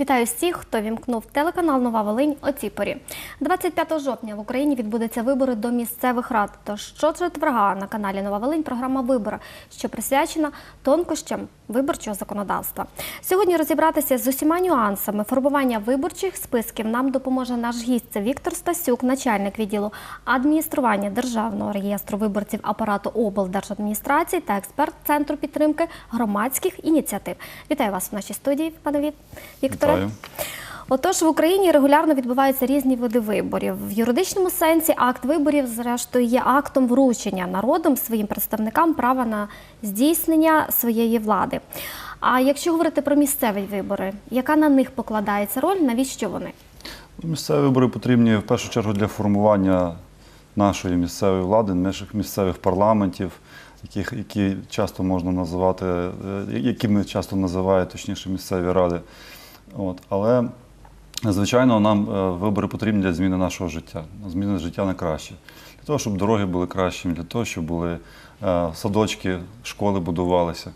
Вітаю всіх, хто вімкнув телеканал Нова Волинь о цій порі. 25 жовтня в Україні відбудуться вибори до місцевих рад. Тож щочетверга на каналі Нова Волинь програма Вибори, що присвячена тонкощам виборчого законодавства. Сьогодні розібратися з усіма нюансами формування виборчих списків нам допоможе наш гість. Це Віктор Стасюк, начальник відділу адміністрування державного реєстру виборців апарату облдержадміністрації та експерт центру підтримки громадських ініціатив. Вітаю вас в нашій студії, пане Вік- Вікторе. Вітаю. Отож, в Україні регулярно відбуваються різні види виборів. В юридичному сенсі акт виборів, зрештою, є актом вручення народом своїм представникам права на здійснення своєї влади. А якщо говорити про місцеві вибори, яка на них покладається роль, навіщо вони? Місцеві вибори потрібні в першу чергу для формування нашої місцевої влади, наших місцевих парламентів, яких, які часто можна називати, е, які ми часто називають, точніше, місцеві ради. От. Але, звичайно, нам е, вибори потрібні для зміни нашого життя, зміни життя на краще. Для того, щоб дороги були кращими, для того, щоб були е, садочки, школи будувалися.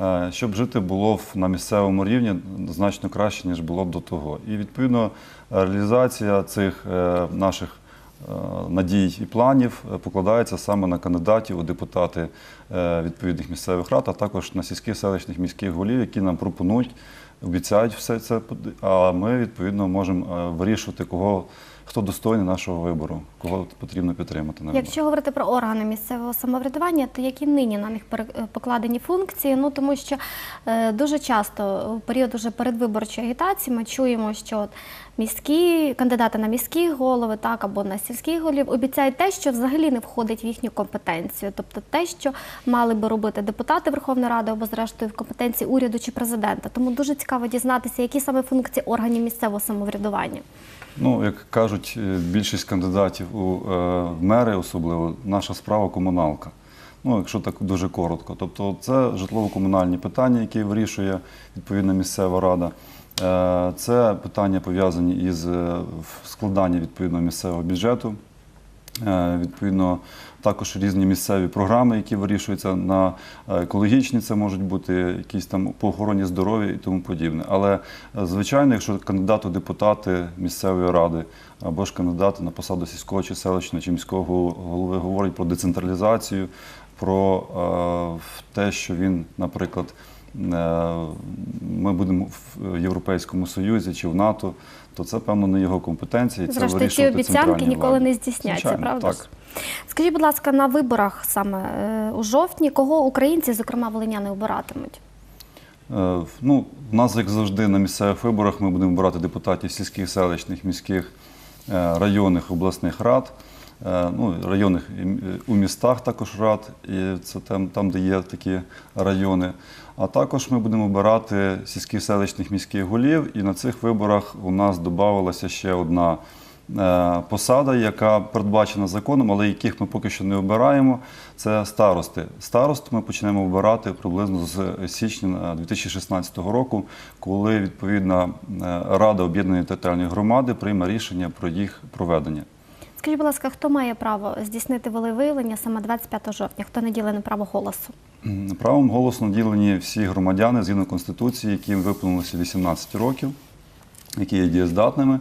Е, Щоб жити було на місцевому рівні значно краще, ніж було б до того. І відповідно реалізація цих наших надій і планів покладається саме на кандидатів у депутати відповідних місцевих рад, а також на сільських селищних міських голів, які нам пропонують, обіцяють все це. А ми відповідно можемо е, вирішувати, кого хто достойний нашого вибору, кого потрібно підтримати на. Якщо говорити про органи місцевого самоврядування, то які нині на них е, покладені функції? Ну тому що е, дуже часто у період уже передвиборчої агітації ми чуємо, що міські кандидати на міські голови, так або на сільських голів обіцяють те, що взагалі не входить в їхню компетенцію, тобто те, що мали би робити депутати Верховної Ради або зрештою в компетенції уряду чи президента. Тому дуже цікаво дізнатися, які саме функції органів місцевого самоврядування. Ну, як кажуть, е, більшість кандидатів у е, мери, особливо наша справа комуналка. Ну, якщо так дуже коротко. Тобто, це житлово-комунальні питання, які вирішує відповідна місцева рада. Е, Це питання пов'язані із е, складанням відповідного місцевого бюджету. Е, Відповідно, також різні місцеві програми, які вирішуються на екологічні, це можуть бути якісь там по охороні здоров'я і тому подібне. Але звичайно, якщо кандидат у депутати місцевої ради або ж кандидат на посаду сільського чи селищного чи міського голови говорить про децентралізацію, про те, що він, наприклад, ми будемо в Європейському Союзі чи в НАТО, то це певно не його компетенції. Це Зрештою, ці обіцянки ніколи влади. не здійсняться, Звичайно, правда? Так. Скажіть, будь ласка, на виборах саме е, у жовтні, кого українці, зокрема волиняни, обиратимуть? Е, Ну, в нас, як завжди, на місцевих виборах ми будемо обирати депутатів сільських, селищних, міських, е, районних, обласних рад, е, ну, районних у містах також рад, і це там, там, де є такі райони. А також ми будемо обирати сільських, селищних, міських голів, і на цих виборах у нас додавалася ще одна е, посада, яка передбачена законом, але яких ми поки що не обираємо. Це старости. Старост ми почнемо обирати приблизно з січня 2016 року, коли відповідна е, Рада об'єднаної територіальної громади прийме рішення про їх проведення. Скажіть, будь ласка, хто має право здійснити волевиявлення саме 25 жовтня? Хто не ділене право голосу? Правом голосу наділені всі громадяни згідно Конституції, яким виповнилося 18 років, які є дієздатними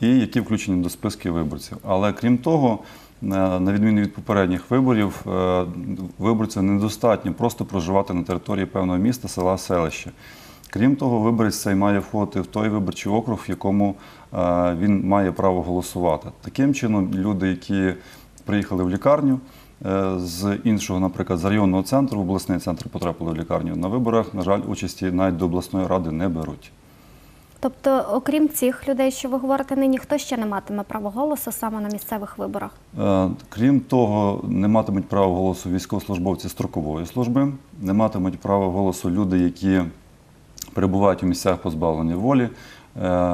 і які включені до списків виборців. Але крім того, е, на відміну від попередніх виборів, е, виборцям недостатньо просто проживати на території певного міста, села, селища. Крім того, виборець цей має входити в той виборчий округ, в якому він має право голосувати. Таким чином, люди, які приїхали в лікарню е, з іншого, наприклад, з районного центру, в обласний центр потрапили в лікарню, на виборах, на жаль, участі навіть до обласної ради не беруть. Тобто, окрім цих людей, що ви говорите нині, хто ще не матиме право голосу саме на місцевих виборах? Е, Крім того, не матимуть права голосу військовослужбовці строкової служби, не матимуть права голосу люди, які перебувають у місцях позбавлення волі, е,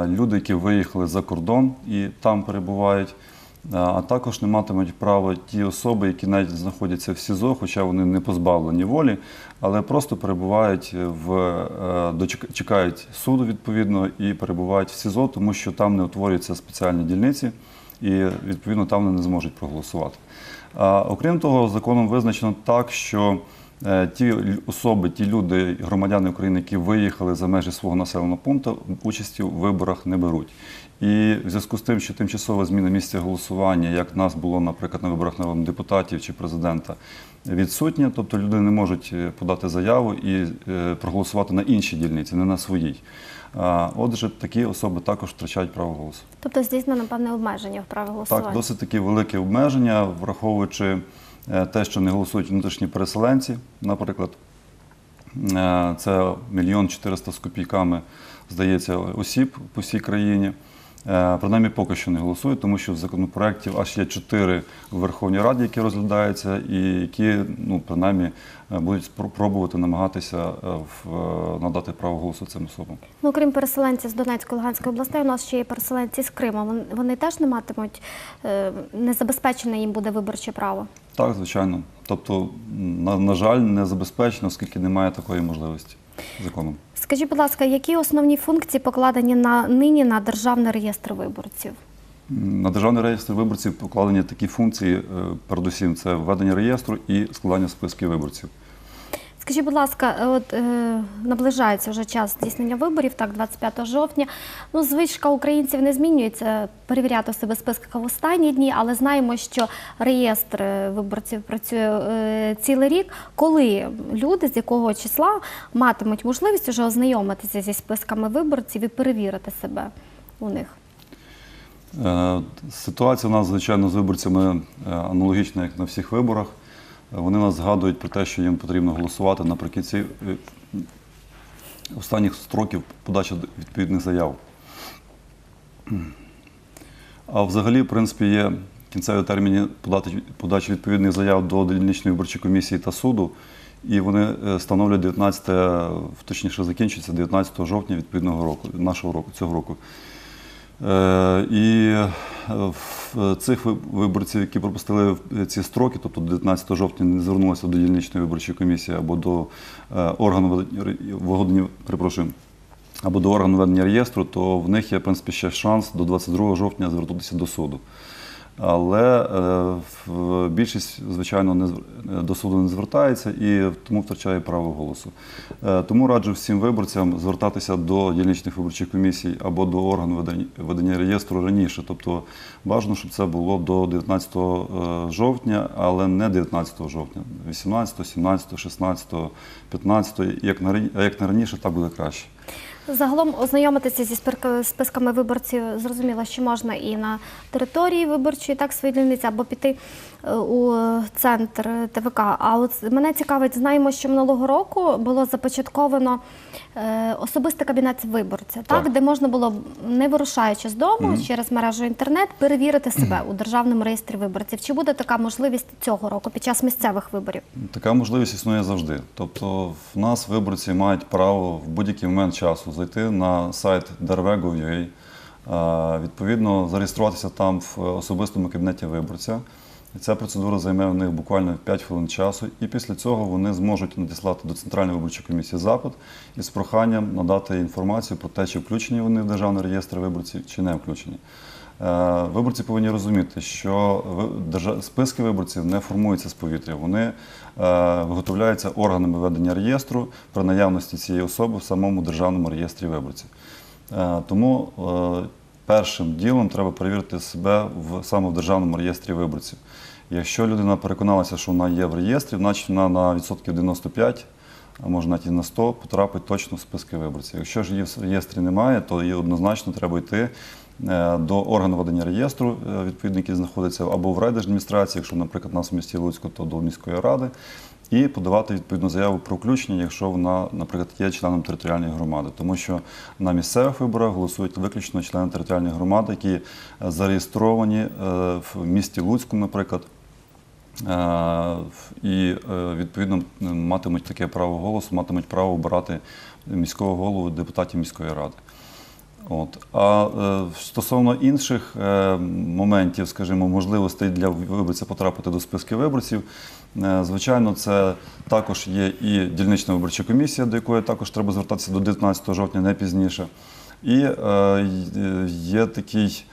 люди, які виїхали за кордон і там перебувають, е, а також не матимуть права ті особи, які навіть знаходяться в СІЗО, хоча вони не позбавлені волі, але просто перебувають в е, чекають суду відповідно і перебувають в СІЗО, тому що там не утворюються спеціальні дільниці і відповідно там вони не зможуть проголосувати. Окрім того, законом визначено так, що е, ті особи, ті люди, громадяни України, які виїхали за межі свого населеного пункту, участі у виборах не беруть. І в зв'язку з тим, що тимчасова зміна місця голосування, як нас було, наприклад, на виборах народних депутатів чи президента, відсутня, тобто люди не можуть е, подати заяву і е, проголосувати на іншій дільниці, не на своїй. Отже, такі особи також втрачають право голосу. Тобто здійснено певне обмеження в праві голосування. Так, досить такі великі обмеження, враховуючи е, те, що не голосують внутрішні переселенці, наприклад, Е, це мільйон чотириста з копійками, здається, осіб по всій країні. Е, Принаймні поки що не голосують, тому що в законопроєкті аж є чотири в Верховній Раді, які розглядаються, і які ну, принаймні е, будуть спро- пробувати намагатися е, в- надати право голосу цим особам. Ну, крім переселенців з Донецької Луганської областей, у нас ще є переселенці з Криму. Вони, вони теж не матимуть, не забезпечене їм буде виборче право. Так, звичайно. Тобто, на, на жаль, не забезпечено, оскільки немає такої можливості законом. Скажіть, будь ласка, які основні функції покладені на нині на державний реєстр виборців? На державний реєстр виборців покладені такі функції, е, передусім, це введення реєстру і складання списків виборців. Скажіть, будь ласка, е, от е, наближається вже час здійснення виборів, так, 25 жовтня. Ну, звичка українців не змінюється перевіряти в себе списки в останні дні, але знаємо, що реєстр е, виборців працює е, цілий рік. Коли люди з якого числа матимуть можливість вже ознайомитися зі списками виборців і перевірити себе у них? Е, Ситуація у нас, звичайно, з виборцями е, аналогічна, як на всіх виборах. Вони нас згадують про те, що їм потрібно голосувати наприкінці е, останніх строків подачі відповідних заяв. А взагалі, в принципі, є кінцеві терміни подачі відповідних заяв до дільничної виборчої комісії та суду. І вони е, становлять 19, точніше закінчується 19 жовтня відповідного року, нашого року, цього року. Е, І е, цих виборців, які пропустили в- ці строки, тобто 19 жовтня не звернулися до дільничної виборчої комісії або до е, органу ре- перепрошую, або до органу ведення реєстру, то в них є в принципі ще шанс до 22 жовтня звернутися до суду. Але е, більшість, звичайно, не до суду не звертається і тому втрачає право голосу. Е, Тому раджу всім виборцям звертатися до дільничних виборчих комісій або до органу ведення- реєстру раніше. Тобто бажано, щоб це було до 19 е, жовтня, але не 19 жовтня, 18, 17, 16, 15, як на раніше, так буде краще. Загалом ознайомитися зі списками виборців зрозуміло, що можна і на території виборчої, так свої дільниці, або піти у центр ТВК. А от мене цікавить, знаємо, що минулого року було започатковано е, особистий кабінет виборця, так, Так. де можна було, не вирушаючи з дому через мережу інтернет, перевірити себе у державному реєстрі виборців. Чи буде така можливість цього року під час місцевих виборів? Така можливість існує завжди. Тобто, в нас виборці мають право в будь-який момент часу зайти на сайт dervego.ua, е, відповідно зареєструватися там в особистому кабінеті виборця. І Ця процедура займе в них буквально 5 хвилин часу, і після цього вони зможуть надіслати до Центральної виборчої комісії запит із проханням надати інформацію про те, чи включені вони в державний реєстр виборців, чи не включені. Е, Виборці повинні розуміти, що списки виборців не формуються з повітря. Вони е, виготовляються органами ведення реєстру при наявності цієї особи в самому державному реєстрі виборців. Е, Тому першим ділом треба перевірити себе в саме в державному реєстрі виборців. Якщо людина переконалася, що вона є в реєстрі, значить вона на відсотків 95 а може навіть і на 100 потрапить точно в списки виборців. Якщо ж її в реєстрі немає, то їй однозначно треба йти е, до органу ведення реєстру, е, відповідно, який знаходиться або в райдержадміністрації, якщо, наприклад, нас в місті Луцьку, то до міської ради, і подавати відповідну заяву про включення, якщо вона, наприклад, є членом територіальної громади. Тому що на місцевих виборах голосують виключно члени територіальної громади, які е, зареєстровані в місті Луцьку, наприклад. Е, І е, відповідно матимуть таке право голосу, матимуть право обирати міського голову депутатів міської ради. От. А е, стосовно інших моментів, скажімо, можливостей для виборця потрапити до списків виборців, звичайно, це також є і дільнична виборча комісія, до якої також треба звертатися до 19 жовтня, не пізніше. І є такий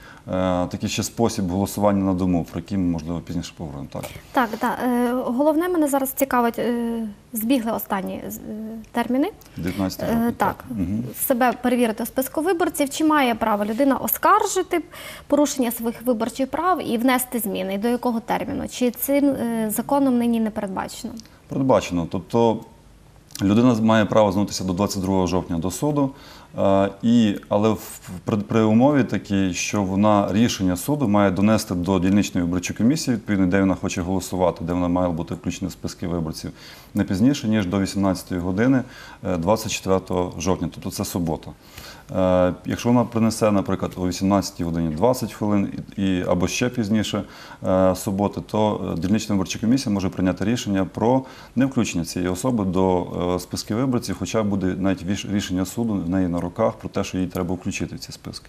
такий ще спосіб голосування на дому, про який ми, можливо, пізніше поговоримо. Так. Так, так. Е, головне мене зараз цікавить, е, збігли останні е, терміни. 19 Е, років. Так, Мгм. себе перевірити у списку виборців, чи має право людина оскаржити порушення своїх виборчих прав і внести зміни, і до якого терміну? Чи цим е, законом нині не передбачено? Передбачено. Тобто людина має право звернутися до 22 жовтня до суду, е, і, але при, при умові такій, що вона рішення суду має донести до дільничної виборчої комісії, відповідно, де вона хоче голосувати, де вона має бути включена в списки виборців не пізніше, ніж до 18 години е, 24 жовтня, тобто це субота. Е, Якщо вона принесе, наприклад, о 18 годині 20 хвилин і, або ще пізніше е, суботи, то е, дільнична виборча комісія може прийняти рішення про невключення цієї особи до списки виборців, хоча буде навіть рішення суду в неї на руках про те, що їй треба включити в ці списки.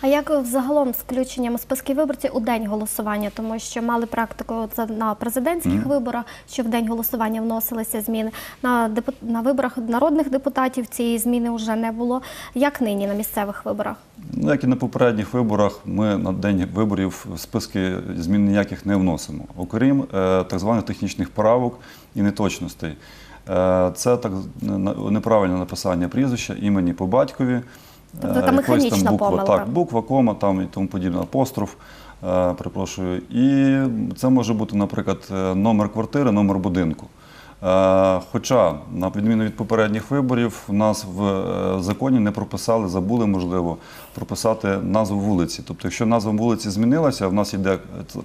А як взагалом з включенням у списки виборців у день голосування? Тому що мали практику це на президентських виборах, що в день голосування вносилися зміни. На депу- на виборах народних депутатів цієї зміни вже не було. Як нині на місцевих виборах? Ну, як і на попередніх виборах, ми на день виборів списки змін ніяких не вносимо, окрім е, так званих технічних правок і неточностей. Е, це так неправильне написання прізвища, імені по батькові. Тобто е, якоїсь механічна буква, помилка. Так, буква, кома там і тому подібне, апостроф. е, Перепрошую. І це може бути, наприклад, е, номер квартири, номер будинку. Е, Хоча, на відміну від попередніх виборів, в нас в законі не прописали, забули, можливо, прописати назву вулиці. Тобто, якщо назва вулиці змінилася, в нас йде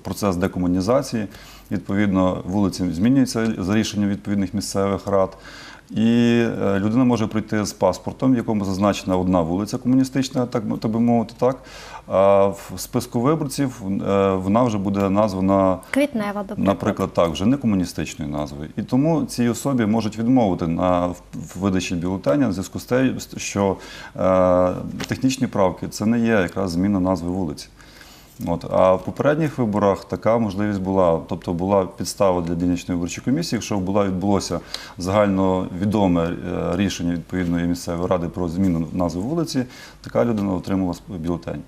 процес декомунізації, відповідно, вулиці змінюються за рішенням відповідних місцевих рад. І е, людина може прийти з паспортом, в якому зазначена одна вулиця комуністична, так, так би мовити, так. А в списку виборців е, вона вже буде названа Квітнева, до. Наприклад, так, вже не комуністичної назви. І тому цій особі можуть відмовити на видачі бюлетеня в зв'язку з те, що е, технічні правки це не є якраз зміна назви вулиці. От. А в попередніх виборах така можливість була, тобто була підстава для дільничної виборчої комісії, якщо була відбулося загальновідоме е, рішення відповідної місцевої ради про зміну назви вулиці, така людина отримала бюлетень.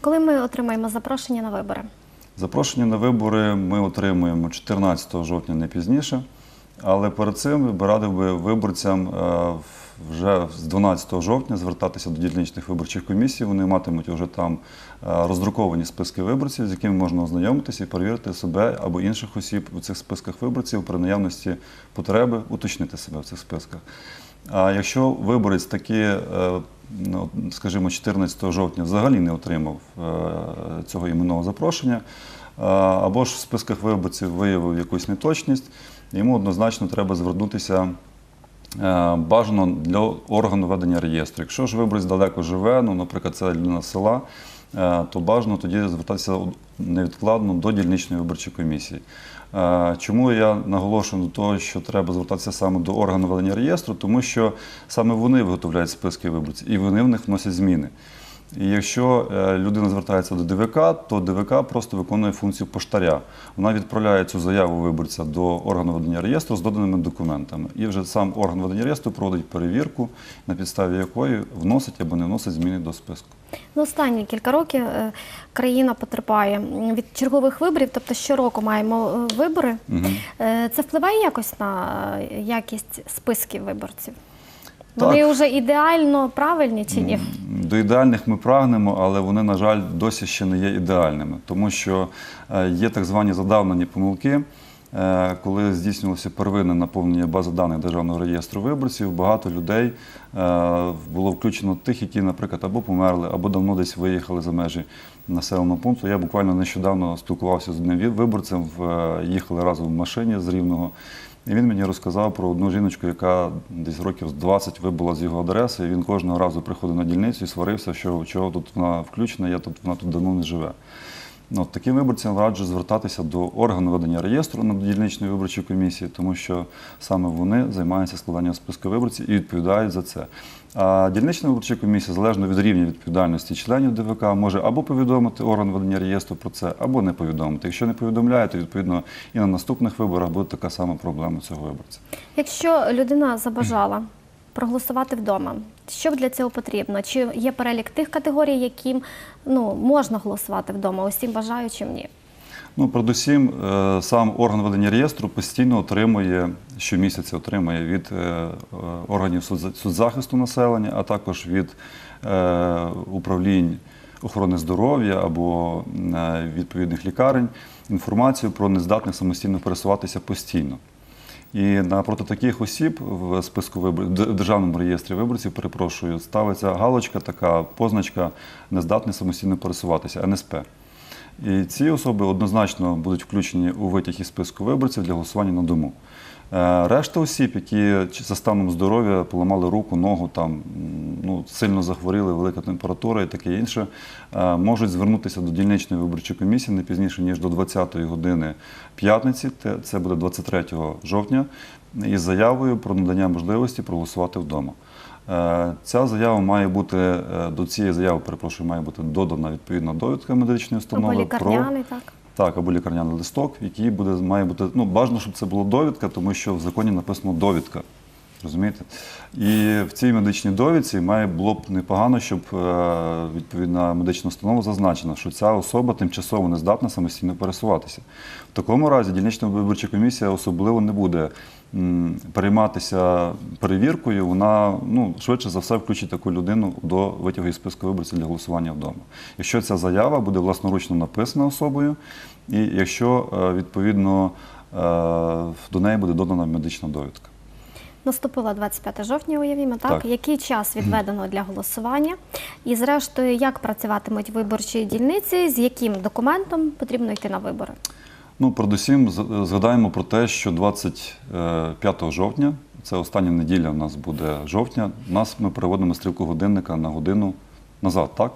Коли ми отримаємо запрошення на вибори? Запрошення на вибори ми отримуємо 14 жовтня не пізніше, але перед цим радив би виборцям е, вже з 12 жовтня звертатися до дільничних виборчих комісій. Вони матимуть вже там е, роздруковані списки виборців, з якими можна ознайомитися і перевірити себе або інших осіб у цих списках виборців при наявності потреби уточнити себе в цих списках. А якщо виборець таки, е, ну, скажімо, 14 жовтня взагалі не отримав е, цього іменного запрошення, або ж в списках виборців виявив якусь неточність, йому однозначно треба звернутися. Е, Бажано для органу ведення реєстру. Якщо ж виборець далеко живе, ну, наприклад, це людина села, е, то бажано тоді звертатися невідкладно до дільничної виборчої комісії. Е, Чому я наголошую на того, що треба звертатися саме до органу ведення реєстру? Тому що саме вони виготовляють списки виборців і вони в них вносять зміни. І якщо е, людина звертається до ДВК, то ДВК просто виконує функцію поштаря. Вона відправляє цю заяву виборця до органу ведення реєстру з доданими документами. І вже сам орган ведення реєстру проводить перевірку, на підставі якої вносить або не вносить зміни до списку. Ну, останні кілька років е, країна потерпає від чергових виборів, тобто щороку маємо е, вибори. Е, Це впливає якось на якість списків виборців? Так. Вони вже ідеально правильні чи ні? До ідеальних ми прагнемо, але вони, на жаль, досі ще не є ідеальними, тому що е, є так звані задавнені помилки. Е, Коли здійснювалося первинне наповнення бази даних Державного реєстру виборців, багато людей е, було включено тих, які, наприклад, або померли, або давно десь виїхали за межі населеного пункту. Я буквально нещодавно спілкувався з одним виборцем, їхали разом в машині з Рівного. І він мені розказав про одну жіночку, яка десь років з 20 вибула з його адреси. І він кожного разу приходив на дільницю і сварився, що чого тут вона включена, я тут вона тут давно не живе. Ну, таким виборцям раджу звертатися до органу ведення реєстру на дільничної виборчої комісії, тому що саме вони займаються складанням списку виборців і відповідають за це. А дільнична виборча комісія, залежно від рівня відповідальності членів ДВК, може або повідомити орган ведення реєстру про це, або не повідомити. Якщо не повідомляє, то відповідно і на наступних виборах буде така сама проблема цього виборця. Якщо людина забажала проголосувати вдома. Що для цього потрібно? Чи є перелік тих категорій, яким ну, можна голосувати вдома, усім бажаючим ні? Ну, передусім, е, сам орган ведення реєстру постійно отримує, щомісяця отримує від е, е, органів соцзахисту населення, а також від управлінь охорони здоров'я або відповідних лікарень інформацію про нездатних самостійно пересуватися постійно. І напроти таких осіб в списку вибор... в державному реєстрі виборців, перепрошую, ставиться галочка, така позначка нездатний самостійно пересуватися НСП. І ці особи однозначно будуть включені у витяг із списку виборців для голосування на дому. Е, Решта осіб, які за станом здоров'я поламали руку, ногу, там, ну, сильно захворіли, велика температура і таке інше, е, можуть звернутися до дільничної виборчої комісії не пізніше, ніж до 20-ї години п'ятниці, це буде 23 жовтня, із заявою про надання можливості проголосувати вдома. Е, Ця заява має бути е, до цієї заяви, перепрошую, має бути додана відповідна довідка медичної Або установи лікарняний, так? так, або лікарняний листок, який буде, має бути, ну, бажано, щоб це була довідка, тому що в законі написано довідка. Розумієте? І в цій медичній довідці має було б непогано, щоб е, відповідна медична установа зазначена, що ця особа тимчасово не здатна самостійно пересуватися. В такому разі дільнична виборча комісія особливо не буде перейматися перевіркою. Вона ну, швидше за все включить таку людину до витягу із списку виборців для голосування вдома. Якщо ця заява буде власноручно написана особою, і якщо е, відповідно е, до неї буде додана медична довідка. Наступило 25 жовтня, уявімо, так? Так. Який час відведено для голосування? І зрештою, як працюватимуть виборчі дільниці, з яким документом потрібно йти на вибори? Ну, передусім, згадаємо про те, що 25 жовтня, це остання неділя у нас буде жовтня, нас ми переводимо стрілку годинника на годину назад, так?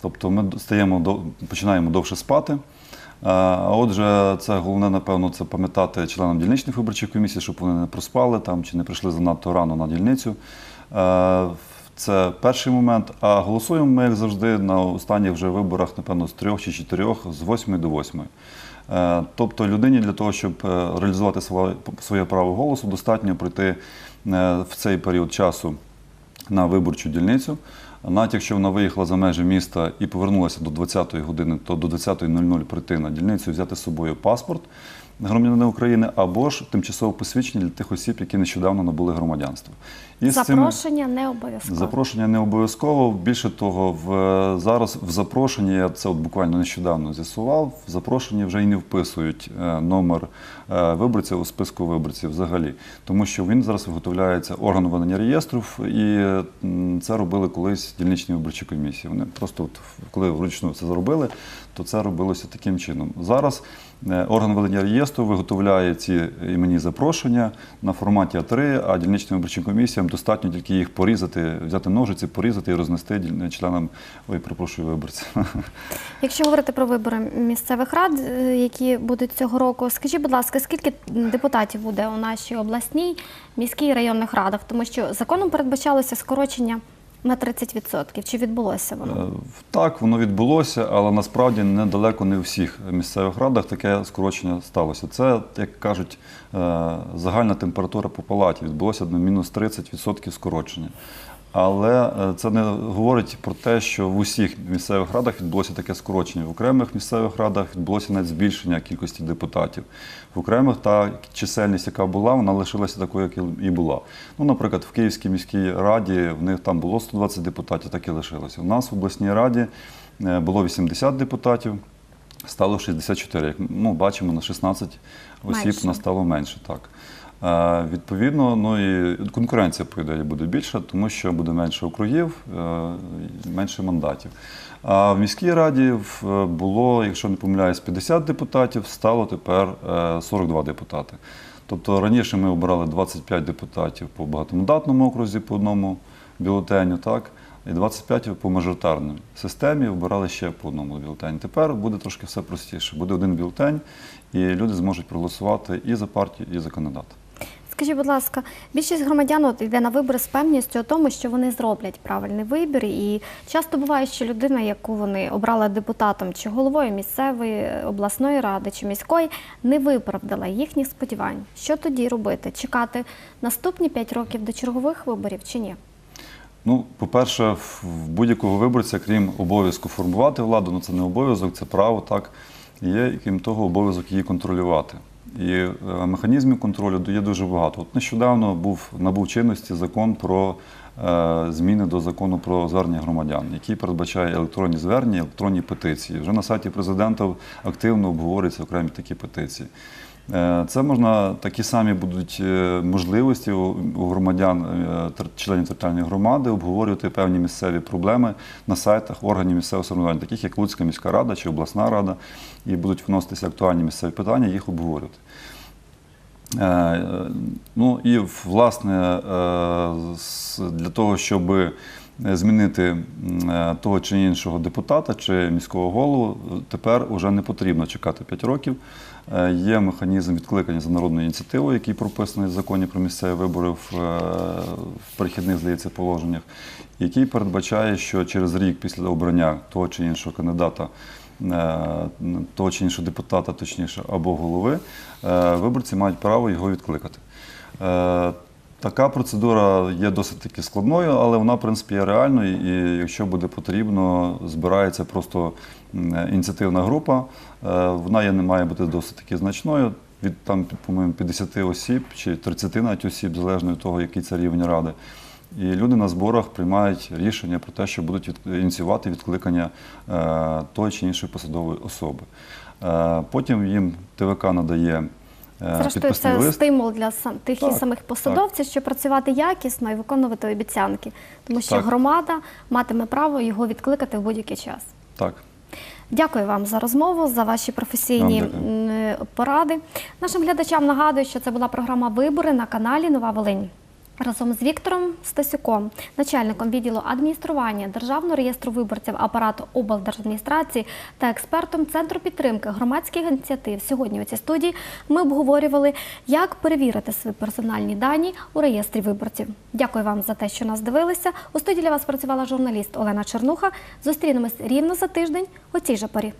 Тобто ми стаємо починаємо довше спати. А отже, це головне, напевно, це пам'ятати членам дільничних виборчих комісій, щоб вони не проспали там чи не прийшли занадто рано на дільницю. Е, Це перший момент. А голосуємо ми, як завжди, на останніх вже виборах, напевно, з трьох чи чотирьох, з восьми до восьми. Е, Тобто людині для того, щоб е, реалізувати своє, право голосу, достатньо прийти в цей період часу на виборчу дільницю. Навіть якщо вона виїхала за межі міста і повернулася до 20-ї години, то до 20.00 прийти на дільницю, взяти з собою паспорт громадянина України або ж тимчасове посвідчення для тих осіб, які нещодавно набули громадянство. І Запрошення не обов'язково. Запрошення не обов'язково. Більше того, в зараз в запрошенні я це от буквально нещодавно з'ясував. В запрошенні вже і не вписують е, номер е, виборця у списку виборців взагалі, тому що він зараз виготовляється органом ведення реєстрів, і це робили колись дільничні виборчі комісії. Вони просто, от, коли вручну це зробили, то це робилося таким чином. Зараз орган ведення реєстру виготовляє ці іменні запрошення на форматі А3, а дільничним виборчим комісіям достатньо тільки їх порізати, взяти ножиці, порізати і рознести членам, ой, перепрошую, виборцям. Якщо говорити про вибори місцевих рад, е, які будуть цього року, скажіть, будь ласка, скільки депутатів буде у нашій обласній, міській районних радах? Тому що законом передбачалося скорочення на 30%. Чи відбулося воно? Е, Так, воно відбулося, але насправді недалеко не у всіх місцевих радах таке скорочення сталося. Це, як кажуть, е, загальна температура по палаті. Відбулося на мінус 30% скорочення. Але е, це не говорить про те, що в усіх місцевих радах відбулося таке скорочення. В окремих місцевих радах відбулося навіть збільшення кількості депутатів. В окремих та чисельність, яка була, вона лишилася такою, як і була. Ну, наприклад, в Київській міській раді в них там було 120 депутатів, так і лишилося. У нас в обласній раді е, було 80 депутатів. Стало 64. Як ну, бачимо, на 16 осіб Менше. нас стало менше. Так. Е, відповідно, ну і конкуренція по ідеї буде більша, тому що буде менше округів, е, менше мандатів. А в міській раді було, якщо не помиляюсь, 50 депутатів, стало тепер е, 42 депутати. Тобто раніше ми обирали 25 депутатів по багатомандатному окрузі по одному бюлетеню, так? І 25 по мажоритарній системі обирали ще по одному бюлетені. Тепер буде трошки все простіше. Буде один бюлетень, і люди зможуть проголосувати і за партію, і за кандидата. Скажіть, будь ласка, більшість громадян от йде на вибори з певністю у тому, що вони зроблять правильний вибір, і часто буває, що людина, яку вони обрали депутатом чи головою місцевої обласної ради чи міської, не виправдала їхніх сподівань. Що тоді робити? Чекати наступні 5 років до чергових виборів чи ні? Ну, по-перше, в в будь-якого виборця, крім обов'язку формувати владу, ну це не обов'язок, це право, так. Є, і крім того, обов'язок її контролювати. І е, механізмів контролю є дуже багато. От нещодавно був набув чинності закон про зміни до закону про звернення громадян, який передбачає електронні звернення, електронні петиції. Вже на сайті президента активно обговорюються окремі такі петиції. Е, Це можна такі самі будуть е, можливості у громадян, е, членів територіальної громади, обговорювати певні місцеві проблеми на сайтах органів місцевого самоврядування, таких як Луцька міська рада чи обласна рада, і будуть вноситися актуальні місцеві питання, їх обговорювати. Е, Ну і власне е, для того, щоб змінити е, того чи іншого депутата чи міського голову, тепер вже не потрібно чекати 5 років. Є механізм відкликання за народною ініціативою, який прописаний в законі про місцеві вибори в, в перехідних, здається, положеннях, який передбачає, що через рік після обрання того чи іншого кандидата того чи іншого депутата, точніше, або голови, е, виборці мають право його відкликати. Е, Така процедура є досить таки складною, але вона, в принципі, є реальною. І якщо буде потрібно, збирається просто ініціативна група. Е, Вона є, не має бути досить таки значною. Від там, по-моєму, 50 осіб чи 30 навіть осіб, залежно від того, який це рівень ради. І люди на зборах приймають рішення про те, що будуть ініціювати відкликання е, тої чи іншої посадової особи. Е, потім їм ТВК надає е, Зрештою, це лист. стимул для тих і самих посадовців, щоб працювати якісно і виконувати обіцянки, тому що Так. громада матиме право його відкликати в будь-який час. Так. Дякую вам за розмову, за ваші професійні поради. Нашим глядачам нагадую, що це була програма Вибори на каналі Нова Волинь. Разом з Віктором Стасюком, начальником відділу адміністрування Державного реєстру виборців апарату облдержадміністрації та експертом Центру підтримки громадських ініціатив. Сьогодні у цій студії ми обговорювали, як перевірити свої персональні дані у реєстрі виборців. Дякую вам за те, що нас дивилися. У студії для вас працювала журналіст Олена Чернуха. Зустрінемось рівно за тиждень у цій же порі.